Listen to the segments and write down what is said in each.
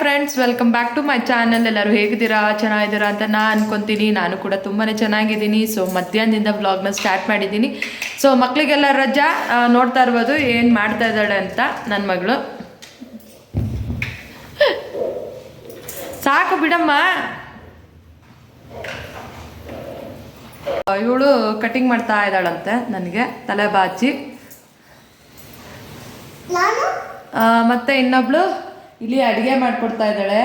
Friends welcome back to my channel ಎಲ್ಲರೂ ಹೇಗಿದ್ದೀರಾ? ಚೆನ್ನಾಗಿದ್ದೀರಾ ಅಂತ ನಾನು ಅನ್ಕೊಂತೀನಿ. ನಾನು ಕೂಡ ತುಂಬಾ ಚೆನ್ನಾಗಿದ್ದೀನಿ. ಸೊ ಮಧ್ಯಾಹ್ನದಿಂದ ವ್ಲಾಗ್ನ ಸ್ಟಾರ್ಟ್ ಮಾಡಿದ್ದೀನಿ. ಸೊ ಮಕ್ಕಳಿಗೆಲ್ಲ ರಜಾ ನೋಡ್ತಾ ಇರ್ಬೋದು. ಏನು ಮಾಡ್ತಾ ಇದ್ದಾಳೆ ಅಂತ ನನ್ನ ಮಗಳು. ಸಾಕು ಬಿಡಮ್ಮ. ಇವಳು ಕಟಿಂಗ್ ಮಾಡ್ತಾ ಇದ್ದಾಳಂತೆ ನನಗೆ. ತಲೆ ಬಾಚಿ. ಮತ್ತೆ ಇನ್ನೊಬ್ಳು? ಇಲ್ಲಿ ಅಡುಗೆ ಮಾಡಿಕೊಡ್ತಾ ಇದ್ದಾಳೆ.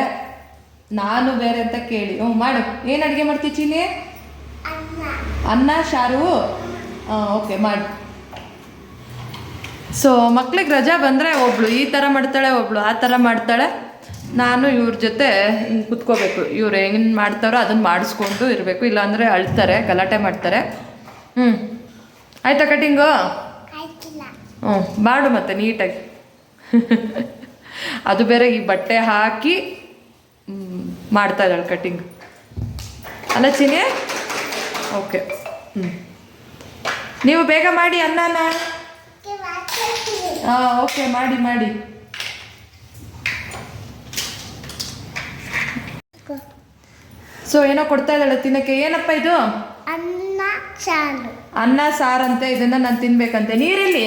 ನಾನು ಬೇರೆ ಅಂತ ಕೇಳಿ. ಹ್ಞೂ ಮಾಡು. ಏನು ಅಡುಗೆ ಮಾಡ್ತೀವಿ ಚೀನಿ? ಅನ್ನ ಶಾರು? ಹಾಂ ಓಕೆ ಮಾಡಿ. ಸೊ ಮಕ್ಳಿಗೆ ರಜಾ ಬಂದರೆ ಒಬ್ಳು ಈ ಥರ ಮಾಡ್ತಾಳೆ ಒಬ್ಳು ಆ ಥರ ಮಾಡ್ತಾಳೆ. ನಾನು ಇವ್ರ ಜೊತೆ ಹಿಂಗೆ ಕುತ್ಕೋಬೇಕು. ಇವ್ರು ಹೆಂಗೆ ಮಾಡ್ತಾರೋ ಅದನ್ನು ಮಾಡಿಸ್ಕೊಂಡು ಇರಬೇಕು. ಇಲ್ಲಾಂದರೆ ಅಳ್ತಾರೆ ಗಲಾಟೆ ಮಾಡ್ತಾರೆ. ಹ್ಞೂ ಆಯಿತಾ ಕಟಿಂಗು? ಹ್ಞೂ ಮಾಡು ಮತ್ತೆ ನೀಟಾಗಿ. ಅದು ಬೇರೆ ಈ ಬಟ್ಟೆ ಹಾಕಿ ಮಾಡ್ತಾ ಇದ್ದಾಳೆ ಕಟಿಂಗ್ ಅಲ್ಲ ಚಿನಿ ಓಕೆ ಹ್ಞೂ ನೀವು ಬೇಗ ಮಾಡಿ ಅನ್ನನ. ಹಾಂ ಓಕೆ ಮಾಡಿ ಮಾಡಿ. ಸೊ ಏನೋ ಕೊಡ್ತಾ ಇದ್ದಾಳೆ ತಿನ್ನಕ್ಕೆ. ಏನಪ್ಪ ಇದು? ಅನ್ನ ಸಾರು. ಅನ್ನ ಸಾರಂತೆ ಇದನ್ನ ನಾನು ತಿನ್ಬೇಕಂತೆ. ನೀರಿಲ್ಲಿ?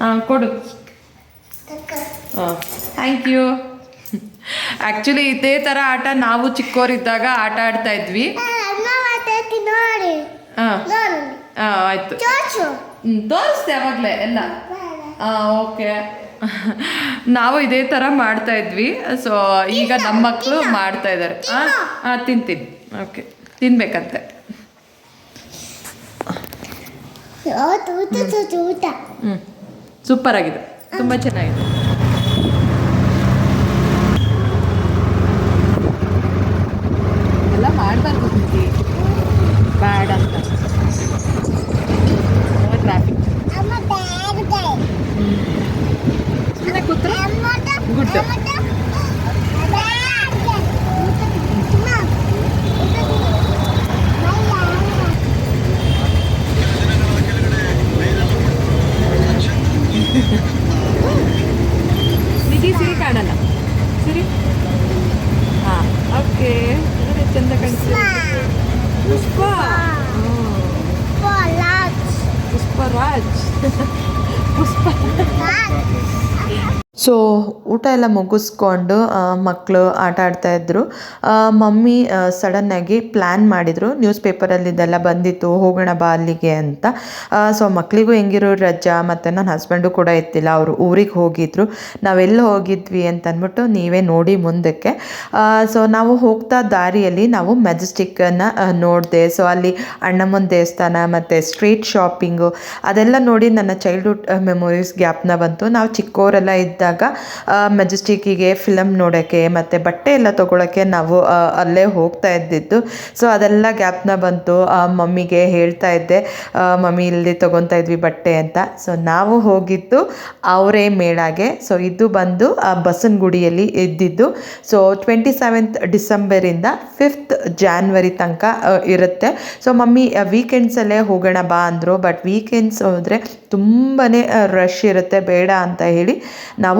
ಹಾ ಕೊಡು. ಥ್ಯಾಂಕ್ ಯು ಆ್ಯಕ್ಚುಲಿ ಇದೇ ಥರ ಆಟ ನಾವು ಚಿಕ್ಕವರಿದ್ದಾಗ ಆಟ ಆಡ್ತಾ ಇದ್ವಿ. ಆಯಿತು. ತೋರಿಸ್ದೆ ಅವಾಗಲೇ ಎಲ್ಲ. ಓಕೆ. ನಾವು ಇದೇ ಥರ ಮಾಡ್ತಾ ಇದ್ವಿ. ಸೊ ಈಗ ನಮ್ಮ ಮಕ್ಕಳು ಮಾಡ್ತಾ ಇದ್ದಾರೆ ಹಾಂ? ಹಾಂ ತಿಂತೀನಿ ಓಕೆ. ತಿನ್ಬೇಕಂತೆ. ಹ್ಞೂ ಸೂಪರ್ ಆಗಿದೆ. ತುಂಬ ಚೆನ್ನಾಗಿದೆ. കിട്ടും നിധി സിരി കാണല്ല സിരി? ആ ഓക്കെ. ചെന്ത കണിച്ചു? പുഷ്പ പുഷ്പരാജ് പുഷ്പ ಸೊ ಊಟ ಎಲ್ಲ ಮುಗಿಸ್ಕೊಂಡು ಮಕ್ಕಳು ಆಟ ಆಡ್ತಾ ಇದ್ರು. ಆ, ಮಮ್ಮಿ ಸಡನ್ನಾಗಿ ಪ್ಲ್ಯಾನ್ ಮಾಡಿದರು. ನ್ಯೂಸ್ ಪೇಪರಲ್ಲಿ ಇದೆಲ್ಲ ಬಂದಿತ್ತು ಹೋಗೋಣ ಬಾ ಅಲ್ಲಿಗೆ ಅಂತ. ಸೊ ಮಕ್ಕಳಿಗೂ ಹೆಂಗಿರೋ ರಜಾ ಮತ್ತು ನನ್ನ ಹಸ್ಬೆಂಡು ಕೂಡ ಇತ್ತಿಲ್ಲ ಅವರು ಊರಿಗೆ ಹೋಗಿದ್ರು. ನಾವೆಲ್ಲಿ ಹೋಗಿದ್ವಿ ಅಂತ ನೀವೇ ನೋಡಿ ಮುಂದಕ್ಕೆ. ಸೊ ನಾವು ಹೋಗ್ತಾ ದಾರಿಯಲ್ಲಿ ನಾವು ಮೆಜೆಸ್ಟಿಕ್ಕನ್ನು ನೋಡಿದೆ. ಸೊ ಅಲ್ಲಿ ಅಣ್ಣಮ್ಮನ ದೇವಸ್ಥಾನ ಮತ್ತು ಸ್ಟ್ರೀಟ್ ಶಾಪಿಂಗು ಅದೆಲ್ಲ ನೋಡಿ ನನ್ನ ಚೈಲ್ಡ್ಹುಡ್ ಮೆಮೊರೀಸ್ ಜ್ಞಾಪನ ಬಂತು. ನಾವು ಚಿಕ್ಕವರೆಲ್ಲ ಇದ್ದಾಗ ಮೆಜೆಸ್ಟಿಕ್ಕಿಗೆ ಫಿಲಮ್ ನೋಡೋಕ್ಕೆ ಮತ್ತು ಬಟ್ಟೆ ಎಲ್ಲ ತೊಗೊಳಕ್ಕೆ ನಾವು ಅಲ್ಲೇ ಹೋಗ್ತಾ ಇದ್ದಿದ್ದು. ಸೊ ಅದೆಲ್ಲ ಗ್ಯಾಪ್ನ ಬಂತು. ಮಮ್ಮಿಗೆ ಹೇಳ್ತಾ ಇದ್ದೆ ಮಮ್ಮಿ ಇಲ್ಲಿ ತೊಗೊತಾ ಇದ್ವಿ ಬಟ್ಟೆ ಅಂತ. ಸೊ ನಾವು ಹೋಗಿದ್ದು ಅವರೇ ಮೇಳಾಗೆ. ಸೊ ಇದು ಬಂದು ಆ, ಬಸವನಗುಡಿಯಲ್ಲಿ ಇದ್ದಿದ್ದು. ಸೊ ಟ್ವೆಂಟಿ ಸೆವೆಂತ್ ಡಿಸೆಂಬರಿಂದ ಫಿಫ್ತ್ ಜಾನ್ವರಿ ತನಕ ಇರುತ್ತೆ. ಸೊ ಮಮ್ಮಿ ವೀಕೆಂಡ್ಸಲ್ಲೇ ಹೋಗೋಣ ಬಾ ಅಂದರು. ಬಟ್ ವೀಕೆಂಡ್ಸ್ ಹೋದರೆ ತುಂಬಾ ರಶ್ ಇರುತ್ತೆ. ಬೇಡ ಅಂತ ಹೇಳಿ ನಾವು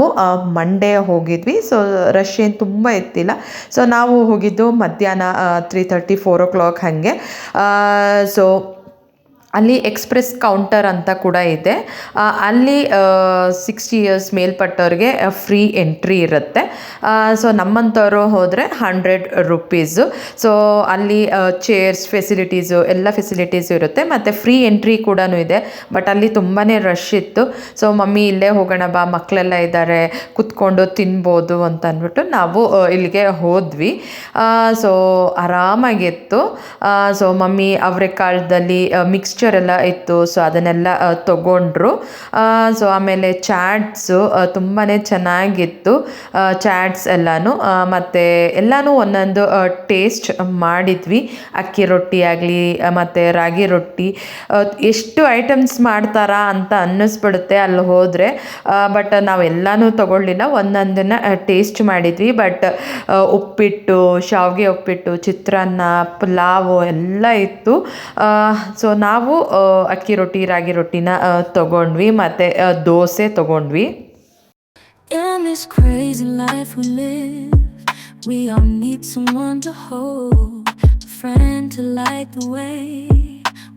ಮಂಡೇ ಹೋಗಿದ್ವಿ. ಸೊ ರಶ್ ಏನು ತುಂಬ ಇತ್ತಿಲ್ಲ ಸೊ ನಾವು ಹೋಗಿದ್ದು ಮಧ್ಯಾಹ್ನ three thirty four o'clock ಹಾಗೆ. ಸೊ ಅಲ್ಲಿ ಎಕ್ಸ್ಪ್ರೆಸ್ ಕೌಂಟರ್ ಅಂತ ಕೂಡ ಇದೆ. ಅಲ್ಲಿ ಸಿಕ್ಸ್ಟಿ ಇಯರ್ಸ್ ಮೇಲ್ಪಟ್ಟವ್ರಿಗೆ ಫ್ರೀ ಎಂಟ್ರಿ ಇರುತ್ತೆ. ಸೊ ನಮ್ಮಂಥವ್ರು ಹೋದರೆ ಹಂಡ್ರೆಡ್ ರುಪೀಸು ಸೊ ಅಲ್ಲಿ ಚೇರ್ಸ್ ಫೆಸಿಲಿಟೀಸು ಎಲ್ಲ ಫೆಸಿಲಿಟೀಸು ಇರುತ್ತೆ. ಮತ್ತು ಫ್ರೀ ಎಂಟ್ರಿ ಕೂಡ ಇದೆ. ಬಟ್ ಅಲ್ಲಿ ತುಂಬಾ ರಶ್ ಇತ್ತು. ಸೊ ಮಮ್ಮಿ, ಇಲ್ಲೇ ಹೋಗೋಣ ಬಾ. ಮಕ್ಕಳೆಲ್ಲ ಇದ್ದಾರೆ ಕುತ್ಕೊಂಡು ತಿನ್ಬೋದು ಅಂತ ಅಂದ್ಬಿಟ್ಟು ನಾವು ಇಲ್ಲಿಗೆ ಹೋದ್ವಿ. ಸೊ ಆರಾಮಾಗಿತ್ತು. ಸೊ ಮಮ್ಮಿ ಅವರೆಕಾಳದಲ್ಲಿ ಮಿಕ್ಸ್ಚರ್ ಎಲ್ಲ ಇತ್ತು. ಸೊ ಅದನ್ನೆಲ್ಲ ತಗೊಂಡ್ರು. ಸೊ ಆಮೇಲೆ ಚಾಟ್ಸು ತುಂಬಾ ಚೆನ್ನಾಗಿತ್ತು. ಚಾಟ್ಸ್ ಎಲ್ಲನೂ. ಮತ್ತು ಎಲ್ಲನೂ ಒಂದೊಂದು ಟೇಸ್ಟ್ ಮಾಡಿದ್ವಿ. ಅಕ್ಕಿ ರೊಟ್ಟಿ ಆಗಲಿ ಮತ್ತು ರಾಗಿ ರೊಟ್ಟಿ. ಎಷ್ಟು ಐಟಮ್ಸ್ ಮಾಡ್ತಾರಾ ಅಂತ ಅನ್ನಿಸ್ಬಿಡುತ್ತೆ ಅಲ್ಲಿ ಹೋದರೆ. ಬಟ್ ನಾವೆಲ್ಲನೂ ತಗೊಳ್ಳಿಲ್ಲ. ಒಂದೊಂದನ್ನು ಟೇಸ್ಟ್ ಮಾಡಿದ್ವಿ. ಬಟ್ ಉಪ್ಪಿಟ್ಟು, ಶಾವಿಗೆ ಉಪ್ಪಿಟ್ಟು, ಚಿತ್ರಾನ್ನ, ಪುಲಾವು ಎಲ್ಲ ಇತ್ತು. ಸೊ ನಾವು ಆ, ಅಕ್ಕಿ ರೊಟ್ಟಿ ರಾಗಿ ರೊಟ್ಟಿನ ತಗೊಂಡ್ವಿ ಮತ್ತು ದೋಸೆ ತಗೊಂಡ್ವಿ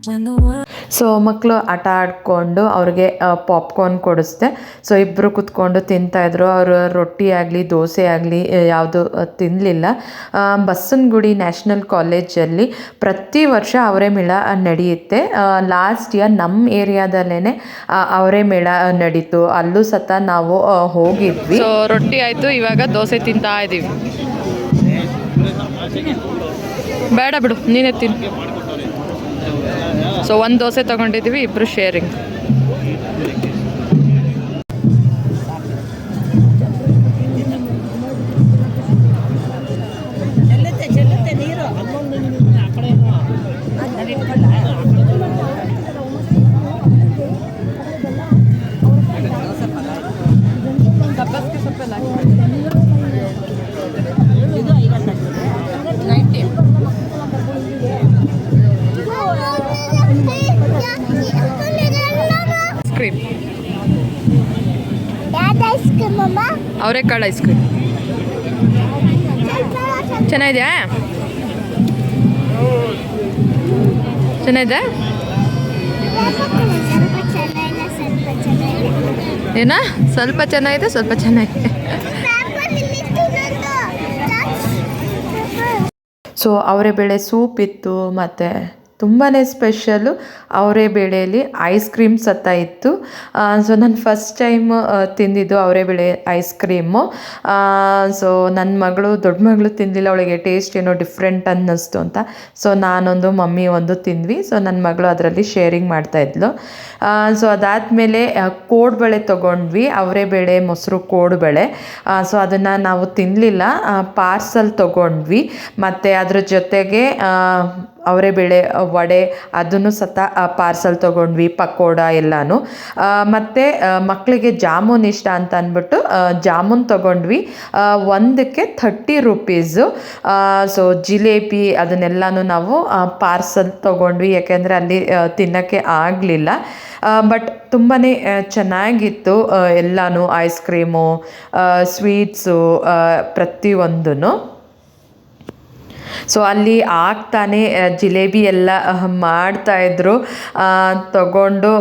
when the world. ಸೊ ಮಕ್ಕಳು ಆಟ ಆಡಿಕೊಂಡು ಅವ್ರಿಗೆ ಪಾಪ್ಕಾರ್ನ್ ಕೊಡಿಸ್ದೆ. ಸೊ ಇಬ್ಬರು ಕುತ್ಕೊಂಡು ತಿಂತಾಯಿದ್ರು ಅವರು ರೊಟ್ಟಿ ಆಗಲಿ, ದೋಸೆ ಆಗಲಿ ಯಾವುದು ತಿನ್ನಲಿಲ್ಲ ಬಸವನಗುಡಿ ನ್ಯಾಷನಲ್ ಕಾಲೇಜಲ್ಲಿ ಪ್ರತಿ ವರ್ಷ ಅವರೇ ಮೇಳ ನಡೆಯುತ್ತೆ. ಲಾಸ್ಟ್ ಇಯರ್ ನಮ್ಮ ಏರಿಯಾದಲ್ಲೇ ಅವರೇ ಮೇಳ ನಡೀತು. ಅಲ್ಲೂ ಸತ ನಾವು ಹೋಗಿದ್ವಿ. ಸೊ ರೊಟ್ಟಿ ಆಯಿತು. ಇವಾಗ ದೋಸೆ ತಿಂತಾ ಇದ್ದೀವಿ ಬೇಡ ಬಿಡು, ನೀನೇ ತಿನ್ನು ಸೊ ಒಂದು ದೋಸೆ ತೊಗೊಂಡಿದ್ದೀವಿ ಇಬ್ಬರು ಶೇರಿಂಗ್ ಕ್ರೀಮ್ ಅವರೆಕಾಳು ಐಸ್ ಕ್ರೀಮ್ ಚೆನ್ನಾಗಿದೆಯಾ? ಚೆನ್ನಾಗಿದೆ ಏನ? ಸ್ವಲ್ಪ ಚೆನ್ನಾಗಿದೆ ಸ್ವಲ್ಪ ಚೆನ್ನಾಗಿದೆ. ಸೊ ಅವರೇ ಬೇಳೆ ಸೂಪ್ ಇತ್ತು ಮತ್ತು ತುಂಬಾ ಸ್ಪೆಷಲ್ಲು ಅವರೇ ಬೇಳೆಯಲ್ಲಿ ಐಸ್ ಕ್ರೀಮ್ ಸತ್ತ ಇತ್ತು. ಸೊ ನಾನು ಫಸ್ಟ್ ಟೈಮ್ ತಿಂದಿದ್ದು ಅವರೇ ಬೇಳೆ ಐಸ್ ಕ್ರೀಮು. ಸೊ ನನ್ನ ಮಗಳು ದೊಡ್ಡ ಮಗಳು ತಿಂದಿಲ್ಲ, ಅವಳಿಗೆ ಟೇಸ್ಟ್ ಏನೋ ಡಿಫ್ರೆಂಟ್ ಅನ್ನಿಸ್ತು ಅಂತ. ಸೊ ನಾನೊಂದು ಮಮ್ಮಿ ಒಂದು ತಿಂದ್ವಿ. ಸೊ ನನ್ನ ಮಗಳು ಅದರಲ್ಲಿ ಶೇರಿಂಗ್ ಮಾಡ್ತಾಯಿದ್ಲು ಸೊ ಅದಾದಮೇಲೆ ಕೋಡ್ಬಳೆ ತೊಗೊಂಡ್ವಿ. ಅವರೇ ಬೇಳೆ, ಮೊಸರು ಕೋಡ್ಬಳೆ ಸೊ ಅದನ್ನು ನಾವು ತಿನ್ನಲಿಲ್ಲ ಪಾರ್ಸಲ್ ತೊಗೊಂಡ್ವಿ. ಮತ್ತು ಅದ್ರ ಜೊತೆಗೆ ಅವರೇ ಬೇಳೆ ವಡೆ ಅದನ್ನು ಸತ ಪಾರ್ಸಲ್ ತೊಗೊಂಡ್ವಿ, ಪಕೋಡ ಎಲ್ಲನೂ. ಮತ್ತು ಮಕ್ಕಳಿಗೆ ಜಾಮೂನ್ ಇಷ್ಟ ಅಂತ ಅಂದ್ಬಿಟ್ಟು ಜಾಮೂನ್ ತೊಗೊಂಡ್ವಿ. ಒಂದಕ್ಕೆ ಥರ್ಟಿ ರುಪೀಸು ಸೊ ಜಿಲೇಬಿ ಅದನ್ನೆಲ್ಲನೂ ನಾವು ಪಾರ್ಸಲ್ ತೊಗೊಂಡ್ವಿ. ಯಾಕೆಂದರೆ ಅಲ್ಲಿ ತಿನ್ನೋಕ್ಕೆ ಆಗಲಿಲ್ಲ. ಬಟ್ ತುಂಬಾ ಚೆನ್ನಾಗಿತ್ತು ಎಲ್ಲನೂ ಐಸ್ ಕ್ರೀಮು ಸ್ವೀಟ್ಸು ಪ್ರತಿಯೊಂದೂ ಸೊ ಅಲ್ಲಿ ಆಗ್ತಾನೆ ಜಿಲೇಬಿ ಎಲ್ಲ ಮಾಡ್ತಾಯಿದ್ರು ತಗೊಂಡು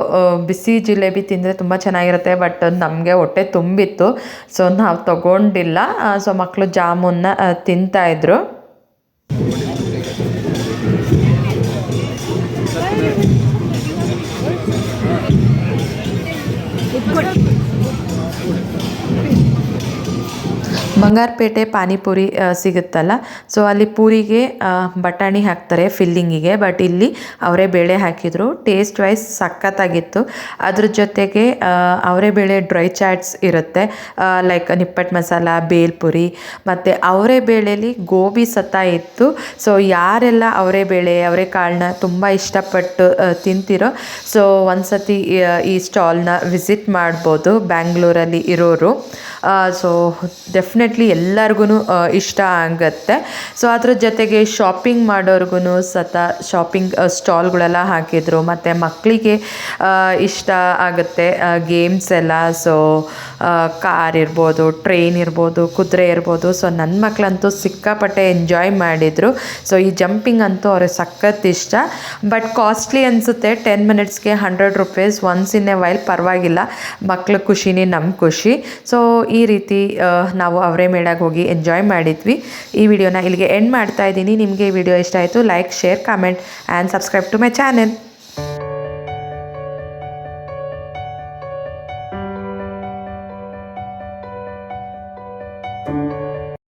ಬಿಸಿ ಜಿಲೇಬಿ ತಿಂದರೆ ತುಂಬ ಚೆನ್ನಾಗಿರುತ್ತೆ, ಬಟ್ ನಮಗೆ ಹೊಟ್ಟೆ ತುಂಬಿತ್ತು. ಸೊ ನಾವು ತಗೊಂಡಿಲ್ಲ. ಸೊ ಮಕ್ಕಳು ಜಾಮೂನ್ನ ತಿಂತಾಯಿದ್ರು ಬಂಗಾರಪೇಟೆ ಪಾನಿಪುರಿ ಸಿಗುತ್ತಲ್ಲ. ಸೊ ಅಲ್ಲಿ ಪೂರಿಗೆ ಬಟಾಣಿ ಹಾಕ್ತಾರೆ ಫಿಲ್ಲಿಂಗಿಗೆ ಬಟ್ ಇಲ್ಲಿ ಅವರೇ ಬೇಳೆ ಹಾಕಿದರು. ಟೇಸ್ಟ್ ವೈಸ್ ಸಖತ್ತಾಗಿತ್ತು. ಅದ್ರ ಜೊತೆಗೆ ಅವರೇ ಬೇಳೆ ಡ್ರೈ ಚಾಟ್ಸ್ ಇರುತ್ತೆ. ಲೈಕ್ ನಿಪ್ಪಟ್ಟು ಮಸಾಲ ಬೇಲ್ಪುರಿ ಮತ್ತು ಅವರೇ ಬೇಳೆಲಿ ಗೋಬಿ ಸತ ಇತ್ತು. ಸೊ ಯಾರೆಲ್ಲ ಅವರೇ ಬೇಳೆ, ಅವರೇ ಕಾಳನ್ನ ತುಂಬ ಇಷ್ಟಪಟ್ಟು ತಿಂತಿರೋ ಸೊ ಒಂದು ಸತಿ ಈ ಸ್ಟಾಲ್ನ ವಿಸಿಟ್ ಮಾಡ್ಬೋದು ಬ್ಯಾಂಗ್ಳೂರಲ್ಲಿ ಇರೋರು. ಸೊ ಡೆಫಿನೆಟ್ಲಿ ಎಲ್ಲರಿಗೂ ಇಷ್ಟ ಆಗುತ್ತೆ. ಸೊ ಅದ್ರ ಜೊತೆಗೆ ಶಾಪಿಂಗ್ ಮಾಡೋರ್ಗು ಸತ ಶಾಪಿಂಗ್ ಸ್ಟಾಲ್ಗಳೆಲ್ಲ ಹಾಕಿದರು. ಮತ್ತು ಮಕ್ಕಳಿಗೆ ಇಷ್ಟ ಆಗುತ್ತೆ ಗೇಮ್ಸ್ ಎಲ್ಲ. ಸೊ ಕಾರ್ ಇರ್ಬೋದು ಟ್ರೈನ್ ಇರ್ಬೋದು, ಕುದುರೆ ಇರ್ಬೋದು. ಸೊ ನನ್ನ ಮಕ್ಕಳಂತೂ ಸಿಕ್ಕಾಪಟ್ಟೆ ಎಂಜಾಯ್ ಮಾಡಿದರು. ಸೊ ಈ ಜಂಪಿಂಗ್ ಅಂತೂ ಅವ್ರಿಗೆ ಸಖತ್ ಇಷ್ಟ. ಬಟ್ ಕಾಸ್ಟ್ಲಿ ಅನಿಸುತ್ತೆ. Ten ಮಿನಿಟ್ಸ್ಗೆ hundred rupees once in a while ಪರವಾಗಿಲ್ಲ. ಮಕ್ಳ ಖುಷಿನೇ ನಮ್ಮ ಖುಷಿ. ಸೊ ಈ ರೀತಿ ನಾವು ನಾವು ಅವರೇ ಹೋಗಿ ಎಂಜಾಯ್ ಮಾಡಿದ್ವಿ. ಈ ವಿಡಿಯೋನ ಇಲ್ಲಿಗೆ ಎಂಡ್ ಮಾಡ್ತಾ ಇದ್ದೀನಿ. ನಿಮಗೆ ಈ ವಿಡಿಯೋ ಇಷ್ಟ ಆಯಿತು like share comment and subscribe to my channel